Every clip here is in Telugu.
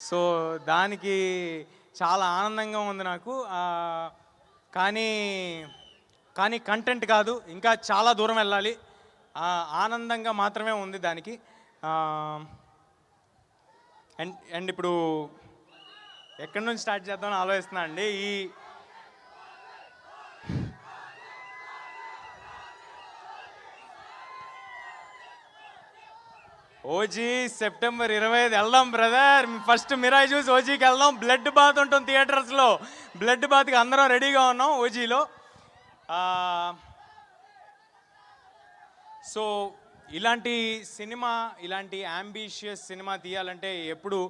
సో దానికి చాలా ఆనందంగా ఉంది నాకు. కానీ కానీ కంటెంట్ కాదు ఇంకా చాలా దూరం వెళ్ళాలి. ఆనందంగా మాత్రమే ఉంది దానికి. అండ్ అండ్ ఇప్పుడు ఎక్కడి నుంచి స్టార్ట్ చేద్దామని ఆలోచిస్తున్నా అండి. ఈ ఓజీ సెప్టెంబర్ ఇరవై ఐదు వెళ్దాం బ్రదర్. ఫస్ట్ మిరాయి చూసి ఓజీకి వెళ్దాం. బ్లడ్ బాత్ ఉంటుంది థియేటర్స్లో. బ్లడ్ బాత్కి అందరం రెడీగా ఉన్నాం ఓజీలో. సో ఇలాంటి సినిమా ఇలాంటి అంబిషియస్ సినిమా తీయాలంటే ఎప్పుడు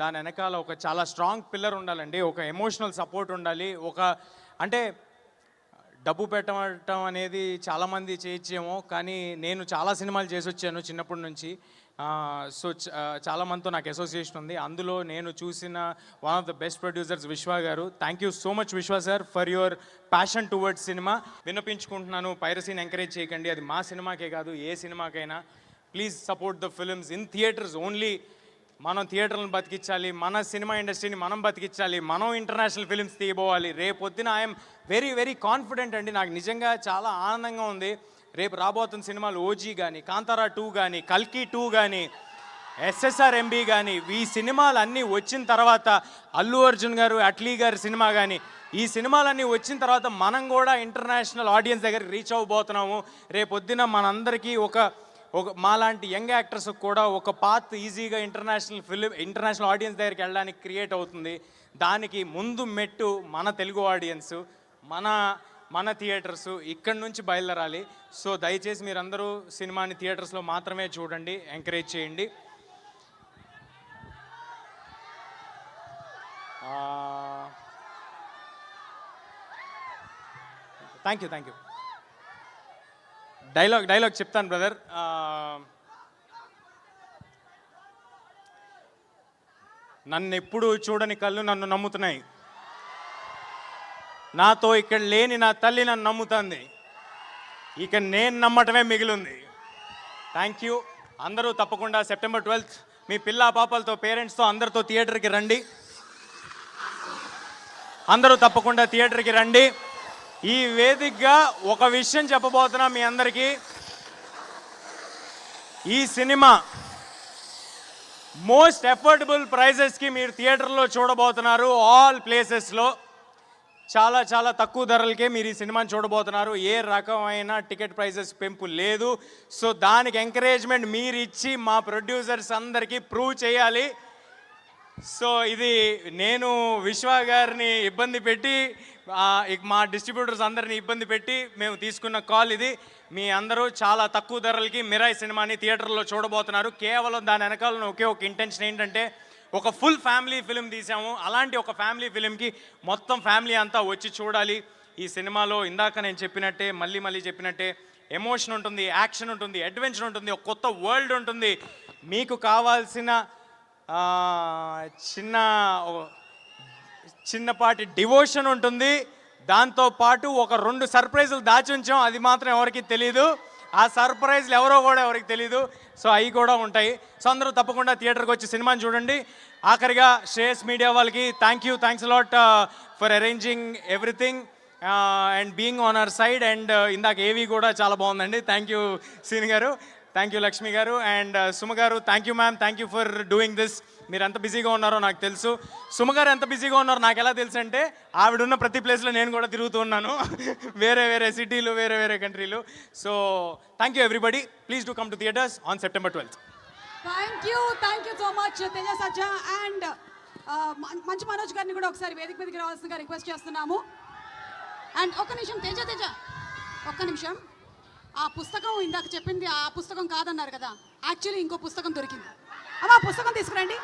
దాని వెనకాల ఒక చాలా స్ట్రాంగ్ పిల్లర్ ఉండాలండి. ఒక ఎమోషనల్ సపోర్ట్ ఉండాలి. ఒక అంటే డబ్బు పెట్టడం అనేది చాలామంది చేయొచ్చేమో కానీ నేను చాలా సినిమాలు చేసి వచ్చాను చిన్నప్పటి నుంచి. సో చాలామందితో చాలా నాకు అసోసియేషన్ ఉంది. అందులో నేను చూసిన one of the best producers Vishwa garu. Thank you so much Vishwa sir for your passion towards cinema విన్నపించుకుంటున్నాను పైరసీని ఎంకరేజ్ చేయకండి. అది మా సినిమాకే కాదు ఏ సినిమాకైనా. Please support the films in theatres only మనం థియేటర్లను బతికించాలి మన సినిమా ఇండస్ట్రీని మనం బతికించాలి మనం ఇంటర్నేషనల్ ఫిలిమ్స్ తీయబోవాలి. రేపొద్దున ఐఎమ్ వెరీ వెరీ కాన్ఫిడెంట్ అండి. నాకు నిజంగా చాలా ఆనందంగా ఉంది. రేపు రాబోతున్న సినిమాలు ఓజీ కానీ కాంతారా టూ కానీ కల్కి టూ కానీ ఎస్ఎస్ఆర్ ఎంబీ కానీ ఈ సినిమాలు అన్నీ వచ్చిన తర్వాత అల్లు అర్జున్ గారు అట్లీ గారి సినిమా కానీ ఈ సినిమాలన్నీ వచ్చిన తర్వాత మనం కూడా ఇంటర్నేషనల్ ఆడియన్స్ దగ్గరికి రీచ్ అవ్వబోతున్నాము. రేపొద్దున మనందరికీ ఒక ఒక మాలాంటి యంగ్ యాక్టర్స్ కూడా ఒక పాత్ ఈజీగా ఇంటర్నేషనల్ ఫిలిం ఇంటర్నేషనల్ ఆడియన్స్ దగ్గరికి వెళ్ళడానికి క్రియేట్ అవుతుంది. దానికి ముందు మెట్టు మన తెలుగు ఆడియన్స్ మన మన థియేటర్స్ ఇక్కడి నుంచి బయలుదేరాలి. సో దయచేసి మీరందరూ సినిమాని థియేటర్స్లో మాత్రమే చూడండి ఎంకరేజ్ చేయండి. Thank you thank you dialogue dialogue చెప్తాను బ్రదర్ నన్ను ఎప్పుడు చూడని కళ్ళు నన్ను నమ్ముతున్నాయి. నాతో ఇక్కడ లేని నా తల్లి నన్ను నమ్ముతుంది. ఇక నేను నమ్మటమే మిగిలింది. థ్యాంక్ యూ అందరూ తప్పకుండా సెప్టెంబర్ ట్వెల్త్ మీ పిల్ల పాపలతో పేరెంట్స్తో అందరితో థియేటర్కి రండి. అందరూ తప్పకుండా థియేటర్కి రండి. ఈ వేదికగా ఒక విషయం చెప్పబోతున్నా మీ అందరికీ. ఈ సినిమా మోస్ట్ అఫోర్డబుల్ ప్రైజెస్కి మీరు థియేటర్లో చూడబోతున్నారు ఆల్ ప్లేసెస్లో చాలా చాలా తక్కువ ధరలకే మీరు ఈ సినిమాని చూడబోతున్నారు. ఏ రకమైన టికెట్ ప్రైజెస్ పెంపు లేదు. సో దానికి ఎంకరేజ్మెంట్ మీరు ఇచ్చి మా ప్రొడ్యూసర్స్ అందరికీ ప్రూవ్ చేయాలి. సో ఇది నేను విశ్వ గారిని ఇబ్బంది పెట్టి మా డిస్ట్రిబ్యూటర్స్ అందరిని ఇబ్బంది పెట్టి మేము తీసుకున్న కాల్ ఇది. మీ అందరూ చాలా తక్కువ ధరలకి మిరాయి సినిమాని థియేటర్లో చూడబోతున్నారు. కేవలం దాని వెనకాల ఒకే ఒక ఇంటెన్షన్ ఏంటంటే ఒక ఫుల్ ఫ్యామిలీ ఫిలిం తీసాము. అలాంటి ఒక ఫ్యామిలీ ఫిలింకి మొత్తం ఫ్యామిలీ అంతా వచ్చి చూడాలి. ఈ సినిమాలో ఇందాక నేను చెప్పినట్టే మళ్ళీ మళ్ళీ చెప్పినట్టే ఎమోషన్ ఉంటుంది యాక్షన్ ఉంటుంది అడ్వెంచర్ ఉంటుంది ఒక కొత్త వరల్డ్ ఉంటుంది. మీకు కావాల్సిన చిన్న చిన్నపాటి డివోషన్ ఉంటుంది. దాంతో పాటు ఒక రెండు సర్ప్రైజులు దాచి ఉంచాం. అది మాత్రం ఎవరికి తెలియదు ఆ సర్ప్రైజ్లు ఎవరో కూడా ఎవరికి తెలియదు సో అవి కూడా ఉంటాయి. సో అందరూ తప్పకుండా థియేటర్కి వచ్చి సినిమాని చూడండి. ఆఖరిగా శ్రేయస్ మీడియా వాళ్ళకి thank you thanks lot for arranging everything and being on our side and ఇందాక ఏవి కూడా చాలా బాగుందండి. థ్యాంక్ యూ సీని గారు. Thank you Lakshmi garu. And Suma uh, garu thank you ma'am thank you for doing this మీరు ఎంత బిజీగా ఉన్నారో నాకు తెలుసు. సుమ గారు ఎంత బిజీగా ఉన్నారో నాకు ఎలా తెలుసు అంటే ఆవిడున్న ప్రతి ప్లేస్లో నేను కూడా తిరుగుతూ ఉన్నాను. వేరే వేరే సిటీలు వేరే వేరే కంట్రీలు so thank you everybody please do come to theatres on September twelfth thank you thank you so much Teja Sajja and మంచి మనోజ్ గారిని కూడా ఒకసారి వేదిక మీదకి రావాల్సిందిగా రిక్వెస్ట్ చేస్తున్నాము. అండ్ ఒక్క నిమిషం తేజ తేజ ఒక్క నిమిషం. ఆ పుస్తకం ఇందాక చెప్పింది ఆ పుస్తకం కాదన్నారు కదా. యాక్చువల్లీ ఇంకో పుస్తకం దొరికింది. అమ్మా పుస్తకం తీసుకురండి.